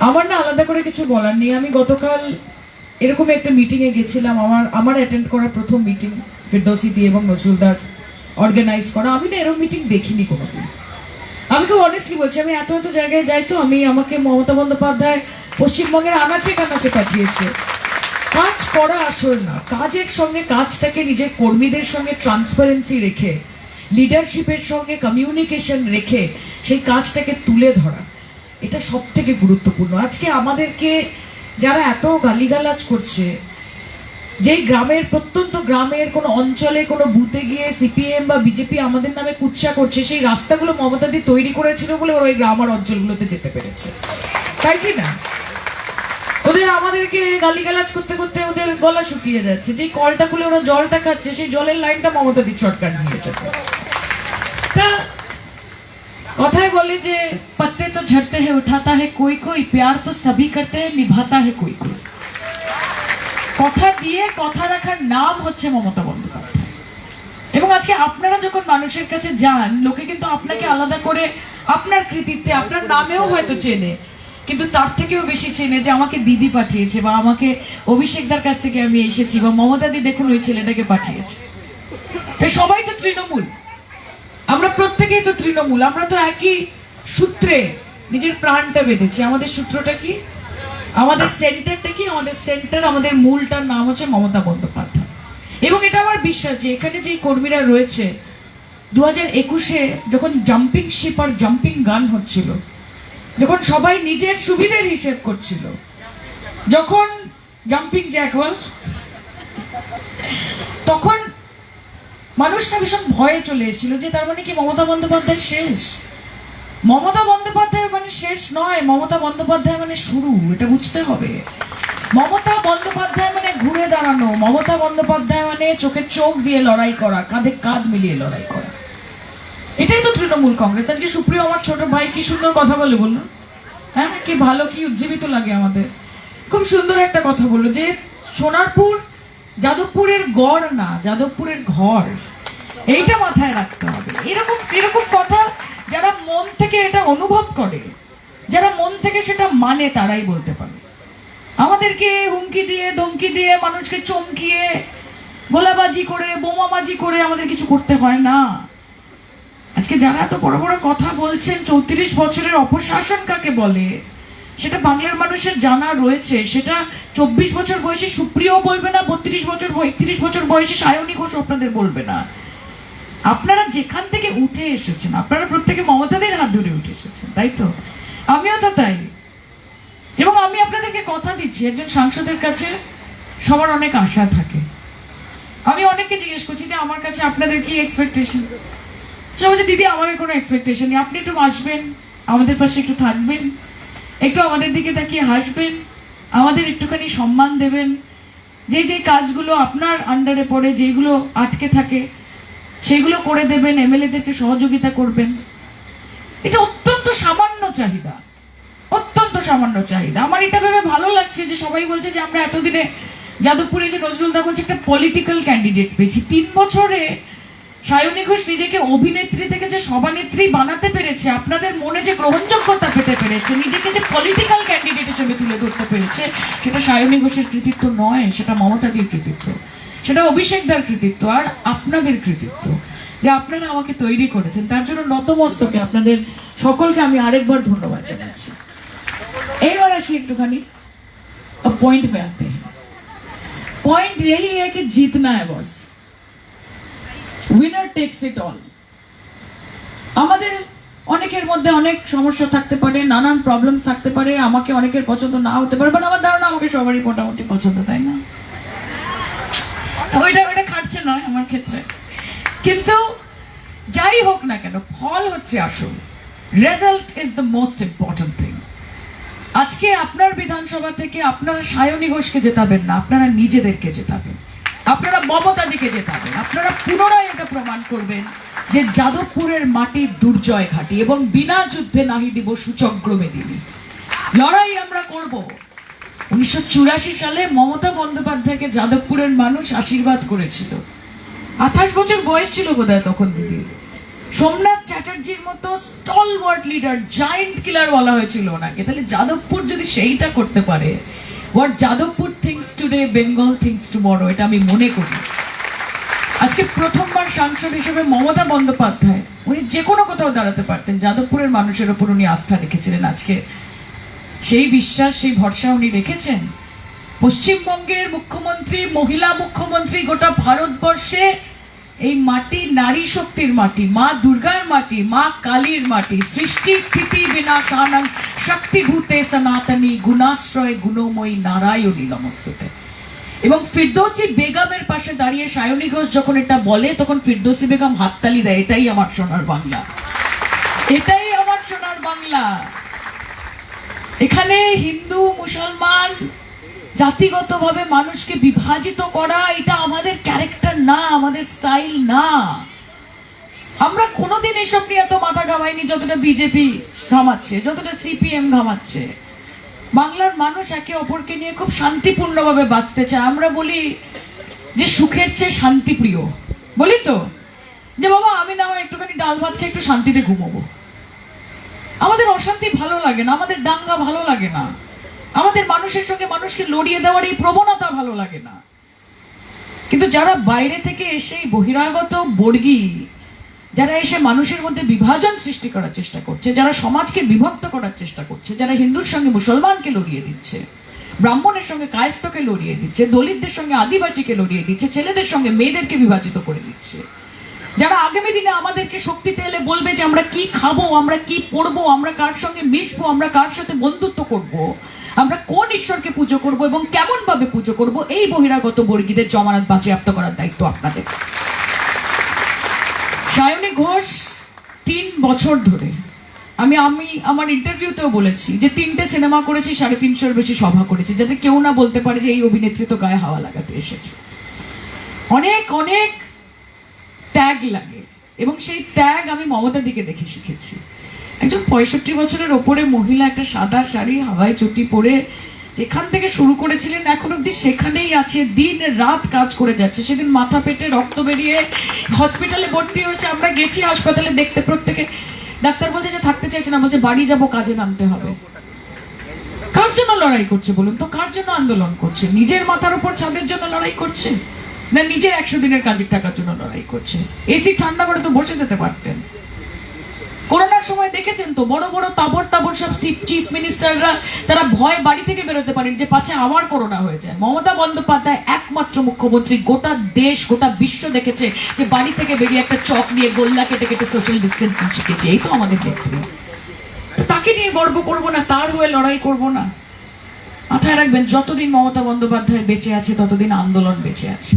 আমার না আলাদা করে কিছু বলার নেই। আমি গতকাল এরকম একটা মিটিংয়ে গেছিলাম। আমার আমার অ্যাটেন্ড করা প্রথম মিটিং ফিরদৌসি দিয়ে এবং নজরুলদার অর্গানাইজ করা। আমি না এরকম মিটিং দেখিনি কোনোদিন। আমি খুব অনেস্টলি বলছি, আমি এত এত জায়গায় যাই তো, আমি, আমাকে মমতা বন্দ্যোপাধ্যায় পশ্চিমবঙ্গের আনাচে কানাচে পাঠিয়েছে। কাজ করা আসল না। কাজের সঙ্গে কাজটাকে নিজের কর্মীদের সঙ্গে ট্রান্সপারেন্সি রেখে লিডারশিপের সঙ্গে কমিউনিকেশন রেখে, সেই কাজটাকে তুলে ধরা। এটা সব থেকে গুরুত্বপূর্ণ। আজকে আমাদেরকে যারা এত গালিগালাজ করছে, যেই গ্রামের, প্রত্যন্ত গ্রামের কোনো অঞ্চলে কোনো বুথে গিয়ে সিপিএম বা বিজেপি আমাদের নামে কুৎসা করছে, সেই রাস্তাগুলো মমতা দি তৈরি করেছিল বলে ওরা ওই গ্রাম আর অঞ্চলগুলোতে যেতে পেরেছে। তাই কি না? ওদের আমাদেরকে গালিগালাজ করতে করতে ওদের গলা শুকিয়ে যাচ্ছে। যেই কলটা খুলে ওরা জলটা খাচ্ছে, সেই জলের লাইনটা মমতা দি শর্টকাট নিয়ে এসেছে। তা কথায় বলে যে पत्ते तो झड़ते हैं उठाता है कोई कोई प्यार तो सभी करते हैं निभाता है कोई कोई কথা দিয়ে কথা রাখার নাম হচ্ছে মমতা বন্দ্যোপাধ্যায় এবং আজকে আপনারা যখন মানুষের কাছে যান লোকে কিন্তু আপনাকে আলাদা করে আপনার কৃতিত্বে আপনার নামেও হয়তো চেনে কিন্তু তার থেকেও বেশি চেনে যে আমাকে দিদি পাঠিয়েছে বা আমাকে অভিষেকদার কাছ থেকে আমি এসেছি বা মমতা দি দেখুন ওই ছেলেটাকে পাঠিয়েছে তো সবাই তো তৃণমূল আমরা প্রত্যেকেই তো তৃণমূল আমরা তো একই সূত্রে নিজের প্রাণটা বেঁধেছি। আমাদের সূত্রটা কি? আমাদের সেন্টারটা কি? আমাদের সেন্টার আমাদের মূলটার নাম হচ্ছে মমতা বন্দ্যোপাধ্যায়। এবং এটা আমার বিশ্বাস যে এখানে যেই কর্মীরা রয়েছে দু হাজার একুশে যখন জাম্পিং শিপ আর জাম্পিং গান হচ্ছিল যখন সবাই নিজের সুবিধের হিসেব করছিল যখন জাম্পিং জ্যাক তখন মানুষটা ভীষণ ভয়ে চলে এসেছিল যে তার মানে কি মমতা বন্দ্যোপাধ্যায় শেষ? মমতা বন্দ্যোপাধ্যায় মানে শেষ নয়, মমতা বন্দ্যোপাধ্যায় মানে শুরু, এটা বুঝতে হবে। মমতা বন্দ্যোপাধ্যায় মানে ঘুরে দাঁড়ানো, মমতা বন্দ্যোপাধ্যায় মানে চোখে চোখ দিয়ে লড়াই করা, কাঁধে কাঁধ মিলিয়ে লড়াই করা। এটাই তো তৃণমূল কংগ্রেস। আজকে সুপ্রিয়, আমার ছোট ভাই কি সুন্দর কথা বলে বলল? হ্যাঁ কি ভালো, কি উজ্জীবিত লাগে আমাদের। খুব সুন্দর একটা কথা বলল যে সোনারপুর যাদবপুরের গড় না, যাদবপুরের ঘর। এইটা মাথায় রাখতে হবে। এরকম এরকম কথা যারা মন থেকে এটা অনুভব করে, যারা মন থেকে সেটা মানে তারাই বলতে পারে। আমাদেরকে হুমকি দিয়ে, ধমকি দিয়ে মানুষকে চমকিয়ে, গোলাবাজি করে, বোমাবাজি করে আমাদের কিছু করতে হয় না। আজকে যারা এত বড় বড় কথা বলছেন, চৌত্রিশ বছরের অপশাসন কাকে বলে? সেটা বাংলার মানুষের জানা রয়েছে। সেটা চব্বিশ বছর বয়সে সুপ্রিয় বলবে না, বত্রিশ বছর একত্রিশ বছর বয়সে সায়নী ঘোষ আপনাদের বলবে না। আপনারা যেখান থেকে উঠে এসেছেন, আপনারা প্রত্যেকে মমতাদের হাত ধরে উঠে এসেছেন, তাই তো? আমিও তো তাই। এবং আমি আপনাদেরকে কথা দিচ্ছি, একজন সাংসদের কাছে সবার অনেক আশা থাকে। আমি অনেককে জিজ্ঞেস করছি যে, আমার কাছে আপনাদের কি এক্সপেকটেশন সে বলছে, দিদি, আমাদের কোনো এক্সপেকটেশন নেই। আপনি একটু আসবেন, আমাদের পাশে একটু থাকবেন। একটু আমাদের দিকে তাকিয়ে হাসবেন, আমাদের একটুখানি সম্মান দেবেন। যে যে কাজগুলো আপনার আন্ডারে পড়ে, যেগুলো আটকে থাকে, সেগুলো করে দেবেন, এমএলএদেরকে সহযোগিতা করবেন। এটা অত্যন্ত সামান্য চাহিদা, অত্যন্ত সামান্য চাহিদা। আমার এটা ভেবে ভালো লাগছে যে সবাই বলছে যে আমরা এতদিনে যাদবপুরে যে নজরুল দা বলছে একটা পলিটিক্যাল ক্যান্ডিডেট পেয়েছি। তিন বছরে সায়নী ঘোষ নিজেকে অভিনেত্রী থেকে যে সভানেত্রী বানাতে পেরেছে আপনাদের মনে যে গ্রহণযোগ্যতা পেতে পেরেছে নিজেকে যে পলিটিক্যাল ক্যান্ডিডেট হিসেবে তুলে ধরতে পেরেছে সেটা সায়নী ঘোষের কৃতিত্ব নয় সেটা মমতাদির কৃতিত্ব সেটা অভিষেকদার কৃতিত্ব আর আপনাদের কৃতিত্ব যে আপনারা আমাকে তৈরি করেছেন তার জন্য নতমস্তকে আপনাদের সকলকে আমি আরেকবার ধন্যবাদ জানাচ্ছি এইবার আসি একটুখানি पॉइंट पे आते हैं पॉइंट यही है कि जीतना है बस winner takes it all আমাদের অনেকের মধ্যে অনেক সমস্যা থাকতে পারে, নানান প্রবলেম থাকতে পারে, আমাকে অনেকের পছন্দ না হতে পারে বাট আমার ধারণা আমাকে সবারই মোটামুটি পছন্দ, তাই না? ওইটা ওইটা খাটছে নয় আমার ক্ষেত্রে। কিন্তু যাই হোক না কেন, ফল হচ্ছে আসল। Result is the most important thing আজকে আপনার বিধানসভা থেকে আপনারা সায়নী ঘোষকে জেতাবেন না, আপনারা নিজেদেরকে জেতাবেন। আপনারা মমতা মমতাদিকে জেতাবেন আপনারা পুনরায় এটা প্রমাণ করবেন যে যাদবপুরের মাটির দুর্জয় ঘাটি এবং বিনা যুদ্ধে নাহি দিব সূচক্র মেদিনী লড়াই আমরা করব। উনিশশো চুরাশি সালে মমতা বন্দ্যোপাধ্যায়কে যাদবপুরের মানুষ আশীর্বাদ করেছিল। আঠাশ বছর বয়স ছিল বোধহয় তখন দিদি। সোমনাথ চ্যাটার্জির মতো stalwart leader giant killer বলা হয়েছিল ওনাকে। তাহলে যাদবপুর যদি সেইটা করতে পারে what Jadavpur thinks today Bengal thinks tomorrow এটা আমি মনে করি। আজকে প্রথমবার সাংসদ হিসেবে মমতা বন্দ্যোপাধ্যায়, উনি যে কোনো কোথাও দাঁড়াতে পারতেন, যাদবপুরের মানুষের ওপর উনি আস্থা রেখেছিলেন আজকে। সেই বিশ্বাস, সেই ভরসা উনি রেখেছেন। পশ্চিমবঙ্গের মুখ্যমন্ত্রী, মহিলা মুখ্যমন্ত্রী গোটা ভারতবর্ষে এই মাটি নারী শক্তির মাটি, মা দুর্গার মাটি, মা কালীর মাটি, সৃষ্টি স্থিতি বিনাশানং শক্তিভূতে সনাতনী গুণাশ্রয় গুণময়ী নারায়ণী নমস্তুতে। এবং ফিরদৌসি বেগমের পাশে দাঁড়িয়ে সায়নী ঘোষ যখন এটা বলে, তখন ফিরদৌসি বেগম হাততালি দেয়, এটাই আমার সোনার বাংলা। এটাই আমার সোনার বাংলা। এখানে হিন্দু, মুসলমান জাতিগতভাবে মানুষকে বিভাজিত করা, এটা আমাদের ক্যারেক্টার না, আমাদের স্টাইল না। আমরা কোনোদিন এসব নিয়ে এত মাথা ঘামাইনি যতটা বিজেপি ঘামাচ্ছে, যতটা সিপিএম ঘামাচ্ছে। বাংলার মানুষ একে অপরকে নিয়ে খুব শান্তিপূর্ণভাবে বাঁচতে চায়। আমরা বলি যে সুখের চেয়ে শান্তিপ্রিয় বলি তো? যে বাবা, আমি না একটুখানি ডাল ভাত খেয়ে একটু শান্তিতে ঘুমোবো। আমাদের অশান্তি ভালো লাগে না, আমাদের দাঙ্গা ভালো লাগে না। আমাদের মানুষের সঙ্গে মানুষকে লড়িয়ে দেওয়ার এই প্রবণতা ভালো লাগে না কিন্তু যারা বাইরে থেকে এসে বহিরাগত বর্গী, যারা এসে মানুষের মধ্যে বিভাজন সৃষ্টি করার চেষ্টা করছে, যারা সমাজকে বিভক্ত করার চেষ্টা করছে, যারা হিন্দুর সঙ্গে মুসলমানকে লড়িয়ে দিচ্ছে, ব্রাহ্মণের সঙ্গে কায়স্থকে লড়িয়ে দিচ্ছে, দলিতদের সঙ্গে আদিবাসীকে লড়িয়ে দিচ্ছে, ছেলেদের সঙ্গে মেয়েদেরকে বিভাজিত করে দিচ্ছে, যারা আগামী দিনে আমাদেরকে শক্তিতে এলে বলবে যে আমরা কি খাব, আমরা কি পড়ব, আমরা কার সঙ্গে মিশবো, আমরা কার সাথে বন্ধুত্ব করব। আমরা কোন ঈশ্বরকে পুজো করব এবং কেমন ভাবে পুজো করব, এই বহিরাগত বর্গীদের জমানত বাজেয়াপ্ত করার দায়িত্ব আপনাদের। সায়নী ঘোষ, তিন বছর ধরে, আমি আমি আমার ইন্টারভিউতেও বলেছি যে তিনটে সিনেমা করেছি, সাড়ে তিনশোর বেশি সভা করেছি, যাতে কেউ না বলতে পারে যে এই অভিনেত্রী তো গায়ে হাওয়া লাগাতে এসেছে। অনেক অনেক ত্যাগ লাগে এবং সেই ত্যাগ আমি মমতা দিকে দেখে শিখেছি। একজন পঁয়ষট্টি বছরের ওপরে মহিলা একটা সাদা শাড়ি হাওয়ায় চটি পরে যেখান থেকে শুরু করেছিলেন, এখন অব্দি সেখানেই আছে। দিন রাত কাজ করে যাচ্ছে। সেদিন মাথা পেটে রক্ত বেরিয়ে হসপিটালে ভর্তি হয়েছে। আমরা গেছি হাসপাতালে দেখতে প্রত্যেকে। ডাক্তার বলছে যে থাকতে চাইছে না, বলছে বাড়ি যাব, কাজে নামতে হবে। কার জন্য লড়াই করছে বলুন তো? কার জন্য আন্দোলন করছে? নিজের মাথার উপর ছাদের জন্য লড়াই করছে? না নিজের একশো দিনের কাজের টাকার জন্য লড়াই করছে? এসি ঠান্ডা করে তো বসে যেতে পারতেন। করোনার সময় দেখেছেন তো, বড় বড় তাবর তাবর সব চিফ মিনিস্টাররা, তারা ভয় বাড়ি থেকে বেরোতে পারেন যে পাছে আমার করোনা হয়ে যায়। মমতা বন্দ্যোপাধ্যায় একমাত্র মুখ্যমন্ত্রী, গোটা দেশ, গোটা বিশ্ব দেখেছে যে বাড়ি থেকে বেরিয়ে একটা চক নিয়ে গোল্লা কেটে কেটে সোশ্যাল ডিস্টেন্সিং শিখেছে এই তো আমাদের নেত্রী। তো তাকে নিয়ে গর্ব করব না, তার হয়ে লড়াই করব না। মাথায় রাখবেন, যতদিন মমতা বন্দ্যোপাধ্যায় বেঁচে আছে, ততদিন আন্দোলন বেঁচে আছে।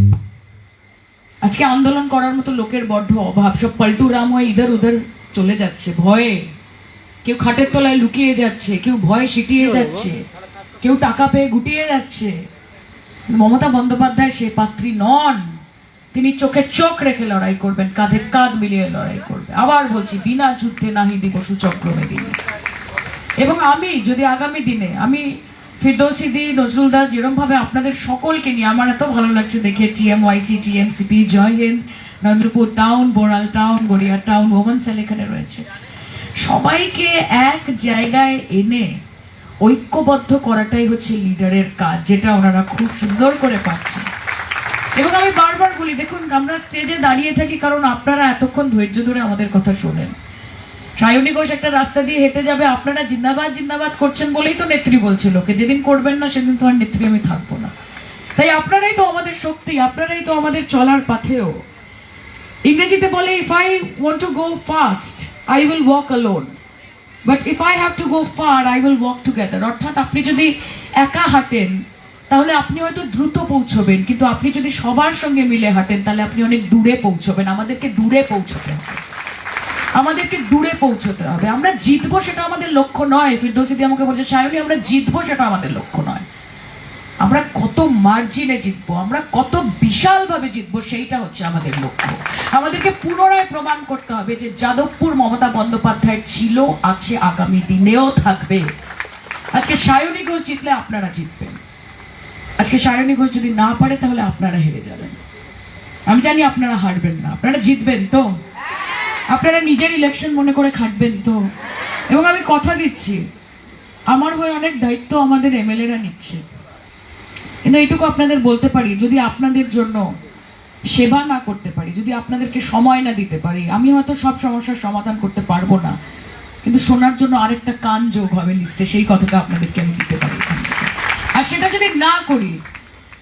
আজকে আন্দোলন করার মতো লোকের বড্ড অভাব। সব পাল্টু রাম হয়ে ইধার উধার চলে যাচ্ছে ভয়ে। কেউ খাটের তলায় লুকিয়ে যাচ্ছে কেউ ভয়ে সিটিয়ে যাচ্ছে কেউ টাকা পেয়ে গুটিয়ে যাচ্ছে। মমতা বন্দ্যোপাধ্যায় সে পাত্রী নন। তিনি চোখে চোখ রেখে লড়াই করবেন কাঁধে কাঁধ মিলিয়ে লড়াই করবে। আবার বলছি বিনা যুদ্ধে নাহি দিবসু চক্রমে দিনে এবং আমি যদি আগামী দিনে আমি ফিরদৌসি দি নজরুল দা যেরকম ভাবে আপনাদের সকলকে নিয়ে আমার এত ভালো লাগছে দেখে TM YC TMCP Jai Hind. Narendrapur town Boral town Garia town women cell এখানে রয়েছে। সবাইকে এক জায়গায় এনে ঐক্যবদ্ধ করাটাই হচ্ছে লিডারের কাজ, যেটা ওনারা খুব সুন্দর করে পাচ্ছেন। এবং আমি বারবার বলি, দেখুন, আমরা স্টেজে দাঁড়িয়ে থাকি কারণ আপনারা এতক্ষণ ধৈর্য ধরে আমাদের কথা শোনেন। সায়নী ঘোষ একটা রাস্তা দিয়ে হেঁটে যাবে, আপনারা জিন্দাবাদ জিন্দাবাদ করছেন বলেই তো নেত্রী বলছিল ওকে যেদিন করবেন না, সেদিন তো আর নেত্রী আমি থাকব না। তাই আপনারাই তো আমাদের শক্তি, আপনারাই তো আমাদের চলার পাথেও ইংরেজিতে বলে if I want to go fast I will walk alone but if I have to go far I will walk together অর্থাৎ আপনি যদি একা হাঁটেন, তাহলে আপনি হয়তো দ্রুত পৌঁছবেন, কিন্তু আপনি যদি সবার সঙ্গে মিলে হাঁটেন, তাহলে আপনি অনেক দূরে পৌঁছবেন। আমাদেরকে দূরে পৌঁছতে হবে। আমাদেরকে দূরে পৌঁছতে হবে। আমরা জিতবো সেটা আমাদের লক্ষ্য নয়। ফিরদৌসিদি আমাকে বলছে, সায়নী, আমরা জিতবো সেটা আমাদের লক্ষ্য নয়। আমরা মার্জিনে জিতবো, আমরা কত বিশালভাবে জিতবো সেইটা হচ্ছে আমাদের লক্ষ্য। আমাদেরকে পুনরায় প্রমাণ করতে হবে যে যাদবপুর মমতা বন্দ্যোপাধ্যায় ছিল, আছে, আগামী দিনেও থাকবে। আজকে সায়নী ঘোষ জিতলে আপনারা জিতবেন। আজকে সায়নী ঘোষ যদি না পারে, তাহলে আপনারা হেরে যাবেন। আমি জানি আপনারা হারবেন না, আপনারা জিতবেন তো। আপনারা নিজের ইলেকশন মনে করে খাটবেন তো। এবং আমি কথা দিচ্ছি, আমার হয়ে অনেক দায়িত্ব আমাদের এমএলএরা নিচ্ছে। কিন্তু এইটুকু আপনাদের বলতে পারি, যদি আপনাদের জন্য সেবা না করতে পারি, যদি আপনাদেরকে সময় না দিতে পারি, আমি হয়তো সব সমস্যার সমাধান করতে পারব না। কিন্তু শোনার জন্য আরেকটা কান যোগ হবে লিস্টে সেই কথাটা আপনাদেরকে আমি দিতে পারি। আর সেটা যদি না করি,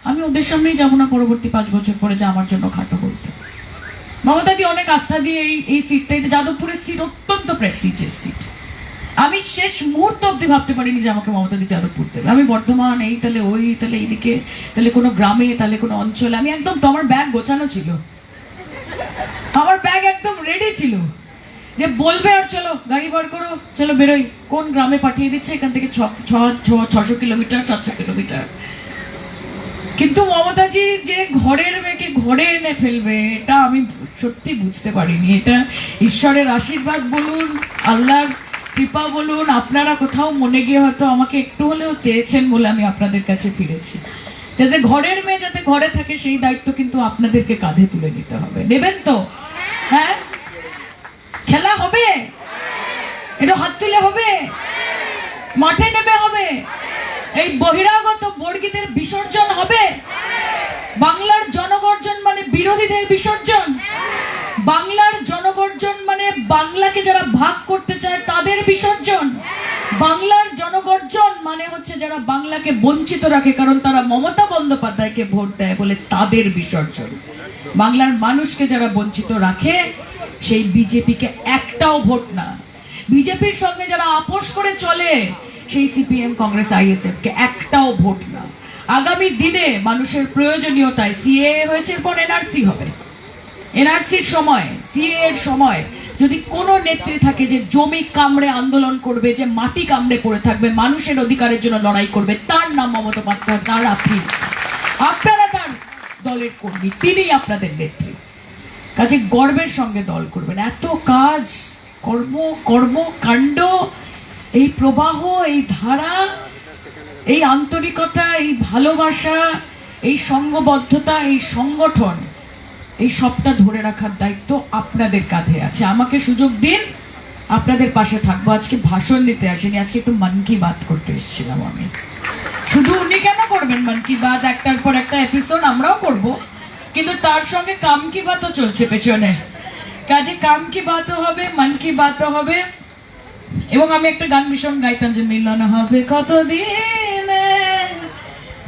আমি ওদের সামনেই যাব না পরবর্তী পাঁচ বছর পরে যে আমার জন্য খাটো বলতে। মমতাদি অনেক আস্থা দিয়ে এই এই সিটটা এটা যাদবপুরের সিট অত্যন্ত প্রেস্টিজিয়াস সিট আমি শেষ মুহূর্ত অব্দি ভাবতে পারিনি যে আমাকে মমতাদি যাদবপুর দেবে। আমি বর্ধমান, এই তাহলে ওই তাহলে এইদিকে তাহলে কোনো গ্রামে তাহলে কোনো অঞ্চলে, আমি একদম, তো আমার ব্যাগ গোছানো ছিল। আমার ব্যাগ একদম রেডি ছিল। যে বলবে আর চলো, গাড়ি বার করো, চলো বেরোই। কোন গ্রামে পাঠিয়ে দিচ্ছে? এখান থেকে ছশো কিলোমিটার, সাতশো কিলোমিটার। কিন্তু মমতাজি যে ঘরের মেয়েকে ঘরে এনে ফেলবে, এটা আমি সত্যি বুঝতে পারিনি। এটা ঈশ্বরের আশীর্বাদ বলুন, আল্লাহর কৃপা বলুন, আপনারা কোথাও মনে গিয়ে হয়তো আমাকে একটু হলেও চেয়েছেন বলে আমি আপনাদের কাছে ফিরেছি। যাতে ঘরের মেয়ে যাতে ঘরে থাকে, সেই দায়িত্ব কিন্তু আপনাদেরকে কাঁধে তুলে নিতে হবে। নেবেন তো? হ্যাঁ? খেলা হবে? এটা হাত তুলে হবে? মাঠে নেবে হবে? এই বহিরাগত বর্গীদের বিসর্জন হবে? বাংলার জনগর্জন মানে বিরোধীদের বিসর্জন? বাংলার জনগর্জন মানে বাংলাকে যারা ভাগ করতে চায় তাদের বিসর্জন। বাংলার জনগর্জন মানে হচ্ছে যারা বাংলাকে বঞ্চিত রাখে, কারণ তারা মমতা বন্দ্যোপাধ্যায়কে ভোট দেয় বলে তাদের বিসর্জন। বাংলার মানুষকে যারা বঞ্চিত রাখে, সেই বিজেপিকে একটাও ভোট না। বিজেপির সঙ্গে যারা আপোষ করে চলে, সেই সিপিএম, কংগ্রেস আইএসএফ কে একটাও ভোট না। আগামী দিনে মানুষের প্রয়োজনীয়তায় সিএ হয়েছে, এরপর এনআরসি হবে। এনআরসির সময় সিএ এর সময়, যদি কোনো নেত্রী থাকে যে জমি কামড়ে আন্দোলন করবে, যে মাটি কামড়ে পড়ে থাকবে, মানুষের অধিকারের জন্য লড়াই করবে, তার নাম মমতা পাত্র তার আপনি। আপনারা তার দলের কর্মী, তিনিই আপনাদের নেত্রী। কাজে গর্বের সঙ্গে দল করবেন। এত কাজ, কর্ম কর্ম, কাণ্ড, এই প্রবাহ, এই ধারা, এই আন্তরিকতা, এই ভালোবাসা, এই সঙ্গবদ্ধতা, এই সংগঠন এই সবটা ধরে রাখার দায়িত্ব আপনাদের কাঁধে আছে। আমাকে সুযোগ দিন, আপনাদের পাশে থাকব। আজকে ভাষণ দিতে আসেনি, আজকে একটু মন কি বাত করতে এসেছিলাম আমি। শুধু উনি কেন করবেন মন কি বাত? একটার পর একটা এপিসোড আমরাও করব। কিন্তু তার সঙ্গে কাম কি বাতও চলছে পেছনে। কাজে কাম কি বাতও হবে, মন কি বাতও হবে। এবং আমি একটা গান ভীষণ গাইতাম যে, মিলন হবে কতদিন?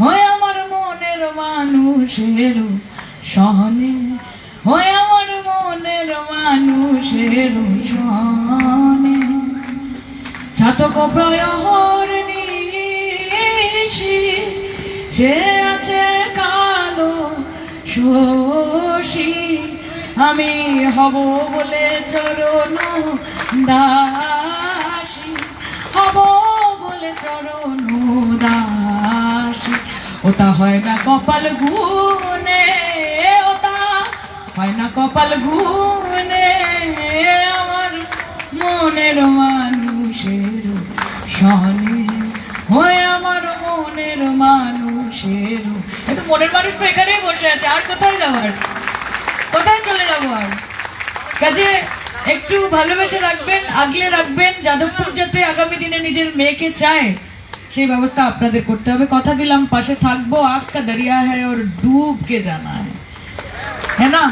হয় আমার মনের মানুষের সহনে হয় আমার মনের মানুষের সহনে ছাতক প্রয়হর নিশি, সে আছে কালো শশী। আমি হব বলে চরণ দাসী, হব বলে চরণ দাসী। ওটা হয় না কপাল ওটা হয় না কপাল গুনে আমার মনের মানুষের সহনে। হয় আমার মনের মানুষের। একটু মনের মানুষ তো এখানেই বসে আছে, আর কোথায় যাওয়ার কোথায় চলে যাব আর? কাজে একটু ভালোবেসে রাখবেন, আগলে রাখবেন, যাদবপুর যাতে আগামী দিনে নিজের মেয়েকে চায়, সেই ব্যবস্থা আপনাদের করতে হবে। কথা দিলাম, পাশে থাকব আগ কা দরিয়া হ্যায়, ওর ডুব কে জানা है ना